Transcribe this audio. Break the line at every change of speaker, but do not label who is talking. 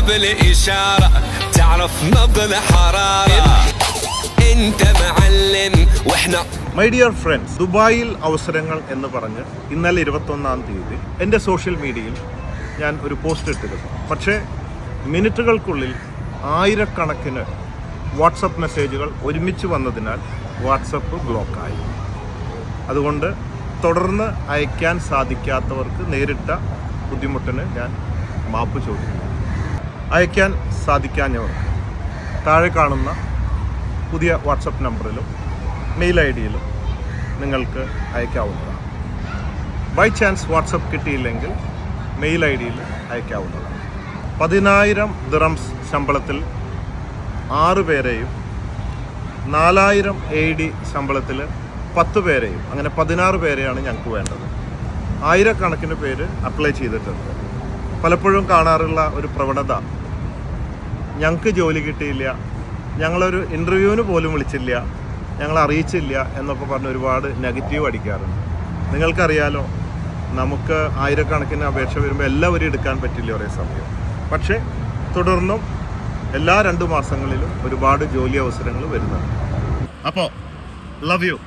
بالإشارة تعرف نبض الحرارة انت معلم واحنا
my dear friends ദുബായിൽ അവസരങ്ങൾ എന്ന് പറഞ്ഞ് ഇന്നലെ ഇരുപത്തൊന്നാം തീയതി എൻ്റെ സോഷ്യൽ മീഡിയയിൽ ഞാൻ ഒരു പോസ്റ്റ് ഇട്ടിരുന്നു പക്ഷേ മിനിറ്റുകൾക്കുള്ളിൽ ആയിരക്കണക്കിന് വാട്സപ്പ് മെസ്സേജുകൾ ഒരുമിച്ച് വന്നതിനാൽ വാട്സപ്പ് ബ്ലോക്കായി അതുകൊണ്ട് തുടർന്ന് അയക്കാൻ സാധിക്കാത്തവർക്ക് നേരിട്ട ബുദ്ധിമുട്ടിന് ഞാൻ മാപ്പ് ചോദിക്കുന്നു അയക്കാൻ സാധിക്കാഞ്ഞവർ താഴെ കാണുന്ന പുതിയ വാട്സപ്പ് നമ്പറിലും മെയിൽ ഐ ഡിയിലും നിങ്ങൾക്ക് അയക്കാവുന്നതാണ്. ബൈ ചാൻസ് വാട്സപ്പ് കിട്ടിയില്ലെങ്കിൽ മെയിൽ ഐ ഡിയിൽ അയക്കാവുന്നതാണ്. പതിനായിരം ദിറംസ് ശമ്പളത്തിൽ ആറ് പേരെയും നാലായിരം എ ഡി ശമ്പളത്തിൽ പത്ത് പേരെയും അങ്ങനെ പതിനാറ് പേരെയാണ് ഞങ്ങൾക്ക് വേണ്ടത്. ആയിരക്കണക്കിന് പേര് അപ്ലൈ ചെയ്തിട്ടുണ്ട്. പലപ്പോഴും കാണാറുള്ള ഒരു പ്രവണത. ഞങ്ങൾക്ക് ജോലി കിട്ടിയില്ല. ഞങ്ങളൊരു ഇന്റർവ്യൂവിന് പോലും വിളിച്ചില്ല. ഞങ്ങൾ അറിയിച്ചില്ല എന്നൊക്കെ പറഞ്ഞ് ഒരുപാട് നെഗറ്റീവ് അടിക്കാറുണ്ട്. നിങ്ങൾക്കറിയാലോ നമുക്ക് ആയിരക്കണക്കിന് അപേക്ഷ വരുമ്പോൾ എല്ലാവരും എടുക്കാൻ പറ്റില്ല ഒരേ സമയം. പക്ഷേ തുടർന്നും എല്ലാ രണ്ട് മാസങ്ങളിലും ഒരുപാട് ജോലി അവസരങ്ങൾ വരുന്നുണ്ട്. അപ്പോൾ ലവ് യു